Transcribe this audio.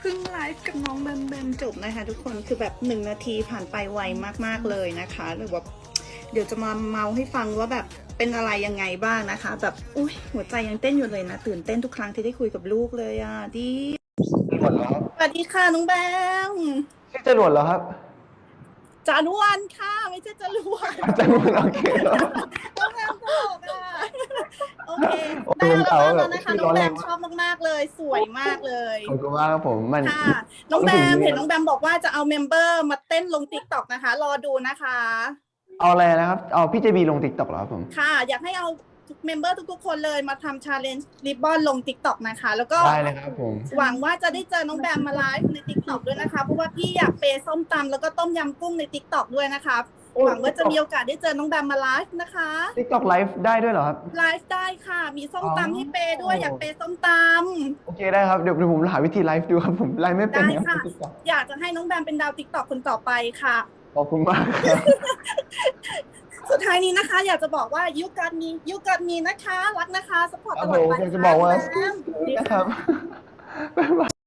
เพิ่งไลฟ์กับน้องแบมแบมจบนะคะ ทุกคนคือแบบหนึ่งนาทีผ่านไปไวมากๆเลยนะคะหรือว่าเดี๋ยวจะมาเมาให้ฟังว่าแบบเป็นอะไรยังไงบ้างนะคะ แบบอุ้ยหัวใจยังเต้นอยู่เลยนะ ตื่นเต้นทุกครั้งที่ได้คุยกับลูกเลยอะดีจรวดเหรอครับสวัสดีค่ะน้องแบมชื่อจรวดเหรอครับจารุวันค่ะไม่ใช่จรวดจรวดโอเคครับน้องแบมตลกอะโอเคโอ้ได้ผมแล้วเก่าแล้วแบบนะคะชื่อน้องแบล้อเล่มนชอบมากๆ เลย สวยมากเลยขอบคุณมากครับผมมันค่ะน้องแบมรู้สึกดีเห็นน้องแบมบอกว่าจะเอาเมมเบอร์มาเต้นลงติ๊กต็อกนะคะ รอดูนะคะ เอาอะไรนะครับเอาพี่เจบีลงติ๊กต็อกเหรอครับผม ค่ะ อยากให้เอาเมมเบอร์ทุกๆคนเลยมาทำชาเลนจ์ริบบอนลงติ๊กต็อกนะคะ แล้วก็ได้เลยครับผม หวังว่าจะได้เจอน้องแบมมาไลฟ์ในติ๊กต็อกด้วยนะคะ เพราะว่าพี่อยากเปย์ส้มตำแล้วก็ต้มยำกุ้งในติ๊กต็อกด้วยนะคะ หวังว่าจะมีโอกาสได้เจอน้องแบมมาไลฟ์นะคะติ๊กต็อกไลฟ์ได้ด้วยเหรอครับ ไลฟ์ได้ค่ะ มีส้มอ๋อตำให้เปย์ด้วย อยากเปย์ส้มตโอเคได้ครับเดี๋ยวเดี๋ยวผมหาวิธีไลฟ์ดูครับ ผมไลฟ์ไม่ำเป็นได้นะค่ะติ๊กต็อกอยากจะให้น้องแบมเป็นดาวติ๊กต็อกคนต่อไปค่ะ ขอบคุณมากครับสุดท้ายนี้นะคะ อยากจะบอกว่ายุกัดมียุกัดมีนะคะ รักนะคะสปอร์ตครัตบลอผดมไปอยากจะบอกว่าค่ะแบมนะครับบ๊ายบาย